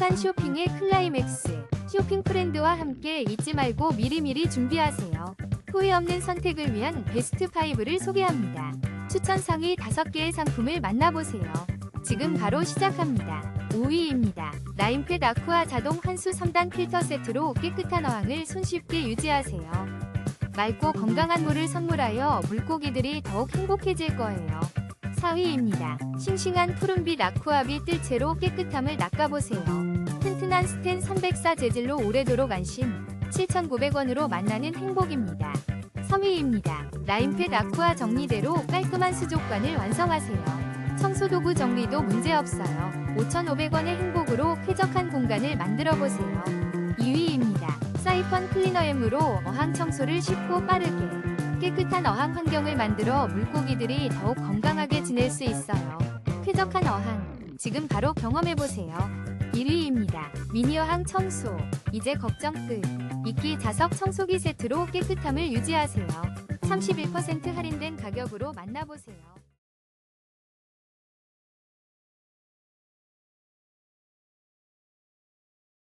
행복한 쇼핑의 클라이맥스. 쇼핑 프렌드와 함께 잊지 말고 미리미리 준비하세요. 후회 없는 선택을 위한 베스트 5를 소개합니다. 추천 상위 5개의 상품을 만나보세요. 지금 바로 시작합니다. 5위입니다. 라인펫 아쿠아 자동 환수 3단 필터 세트로 깨끗한 어항을 손쉽게 유지하세요. 맑고 건강한 물을 선물하여 물고기들이 더욱 행복해질 거예요. 4위입니다. 싱싱한 푸른빛 아쿠아비 뜰채로 깨끗함을 낚아보세요. 튼튼한 스텐 304 재질로 오래도록 안심 7,900원으로 만나는 행복입니다. 3위입니다. 라인펫 아쿠아 정리대로 깔끔한 수족관을 완성하세요. 청소도구 정리도 문제없어요. 5,500원의 행복으로 쾌적한 공간을 만들어 보세요. 2위입니다. 사이펀 클리너 M으로 어항 청소를 쉽고 빠르게 깨끗한 어항 환경을 만들어 물고기들이 더욱 건강하게 지낼 수 있어요. 쾌적한 어항 지금 바로 경험해 보세요. 1위입니다. 미니 어항 청소 이제 걱정 끝. 이끼 자석 청소기 세트로 깨끗함을 유지하세요. 31% 할인된 가격으로 만나보세요.